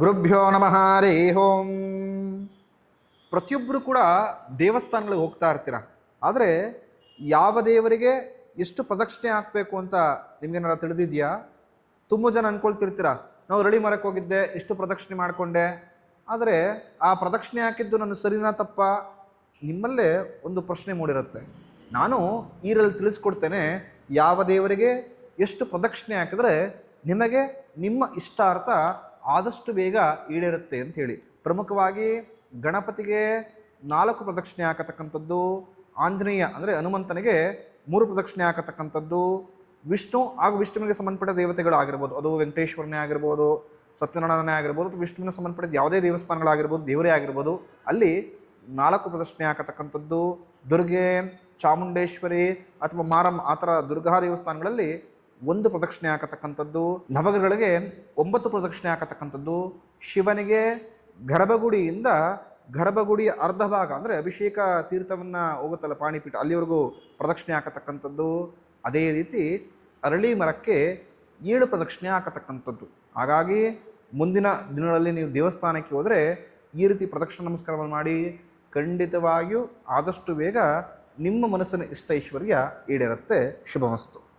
ಗುರುಭ್ಯೋ ನಮಃ ರೇ ಹೋಂ ಪ್ರತಿಯೊಬ್ಬರು ಕೂಡ ದೇವಸ್ಥಾನಗಳಿಗೆ ಹೋಗ್ತಾ ಇರ್ತೀರ. ಆದರೆ ಯಾವ ದೇವರಿಗೆ ಎಷ್ಟು ಪ್ರದಕ್ಷಿಣೆ ಹಾಕಬೇಕು ಅಂತ ನಿಮಗೇನಾರ ತಿಳಿದಿದೆಯಾ? ತುಂಬ ಜನ ಅನ್ಕೊಳ್ತಿರ್ತೀರ. ನಾವು ರಳಿ ಮರಕ್ಕೆ ಹೋಗಿದ್ದೆ ಎಷ್ಟು ಪ್ರದಕ್ಷಿಣೆ ಮಾಡಿಕೊಂಡೆ. ಆದರೆ ಆ ಪ್ರದಕ್ಷಿಣೆ ಹಾಕಿದ್ದು ನನ್ನ ಸರಿನಾ ತಪ್ಪ? ನಿಮ್ಮಲ್ಲೇ ಒಂದು ಪ್ರಶ್ನೆ ಮೂಡಿರುತ್ತೆ. ನಾನು ಈರಲ್ಲಿ ತಿಳಿಸ್ಕೊಡ್ತೇನೆ, ಯಾವ ದೇವರಿಗೆ ಎಷ್ಟು ಪ್ರದಕ್ಷಿಣೆ ಹಾಕಿದ್ರೆ ನಿಮಗೆ ನಿಮ್ಮ ಇಷ್ಟಾರ್ಥ ಆದಷ್ಟು ಬೇಗ ಈಡೇರುತ್ತೆ ಅಂತ ಹೇಳಿ. ಪ್ರಮುಖವಾಗಿ ಗಣಪತಿಗೆ ನಾಲ್ಕು ಪ್ರದಕ್ಷಿಣೆ ಹಾಕತಕ್ಕಂಥದ್ದು, ಆಂಜನೇಯ ಅಂದರೆ ಹನುಮಂತನಿಗೆ ಮೂರು ಪ್ರದಕ್ಷಿಣೆ ಹಾಕತಕ್ಕಂಥದ್ದು, ವಿಷ್ಣು ಹಾಗೂ ವಿಷ್ಣುವಿಗೆ ಸಂಬಂಧಪಟ್ಟ ದೇವತೆಗಳು ಆಗಿರ್ಬೋದು. ಅದು ವೆಂಕಟೇಶ್ವರನೇ ಆಗಿರ್ಬೋದು, ಸತ್ಯನಾರಾಯಣನೇ ಆಗಿರ್ಬೋದು ಅಥವಾ ವಿಷ್ಣುವಿನ ಸಂಬಂಧಪಟ್ಟ ಯಾವುದೇ ದೇವಸ್ಥಾನಗಳಾಗಿರ್ಬೋದು ದೇವರೇ ಆಗಿರ್ಬೋದು. ಅಲ್ಲಿ ನಾಲ್ಕು ಪ್ರದಕ್ಷಿಣೆ ಹಾಕತಕ್ಕಂಥದ್ದು, ದುರ್ಗೆ, ಚಾಮುಂಡೇಶ್ವರಿ ಅಥವಾ ಮಾರಮ್ಮ ಆ ಥರ ದುರ್ಗಾ ದೇವಸ್ಥಾನಗಳಲ್ಲಿ ಒಂದು ಪ್ರದಕ್ಷಿಣೆ ಹಾಕತಕ್ಕಂಥದ್ದು, ನವಗ್ರಹಗಳಿಗೆ ಒಂಬತ್ತು ಪ್ರದಕ್ಷಿಣೆ ಹಾಕತಕ್ಕಂಥದ್ದು, ಶಿವನಿಗೆ ಗರ್ಭಗುಡಿಯಿಂದ ಗರ್ಭಗುಡಿಯ ಅರ್ಧ ಭಾಗ, ಅಂದರೆ ಅಭಿಷೇಕ ತೀರ್ಥವನ್ನು ಹೋಗುತ್ತಲ್ಲ ಪಾಣಿಪೀಠ, ಅಲ್ಲಿವರೆಗೂ ಪ್ರದಕ್ಷಿಣೆ ಹಾಕತಕ್ಕಂಥದ್ದು. ಅದೇ ರೀತಿ ಅರಳಿ ಮರಕ್ಕೆ ಏಳು ಪ್ರದಕ್ಷಿಣೆ ಹಾಕತಕ್ಕಂಥದ್ದು. ಹಾಗಾಗಿ ಮುಂದಿನ ದಿನಗಳಲ್ಲಿ ನೀವು ದೇವಸ್ಥಾನಕ್ಕೆ ಹೋದರೆ ಈ ರೀತಿ ಪ್ರದಕ್ಷಿಣೆ ನಮಸ್ಕಾರವನ್ನು ಮಾಡಿ, ಖಂಡಿತವಾಗಿಯೂ ಆದಷ್ಟು ಬೇಗ ನಿಮ್ಮ ಮನಸ್ಸಿನ ಇಷ್ಟ ಐಶ್ವರ್ಯ ಈಡೇರುತ್ತೆ. ಶುಭಮಸ್ತು.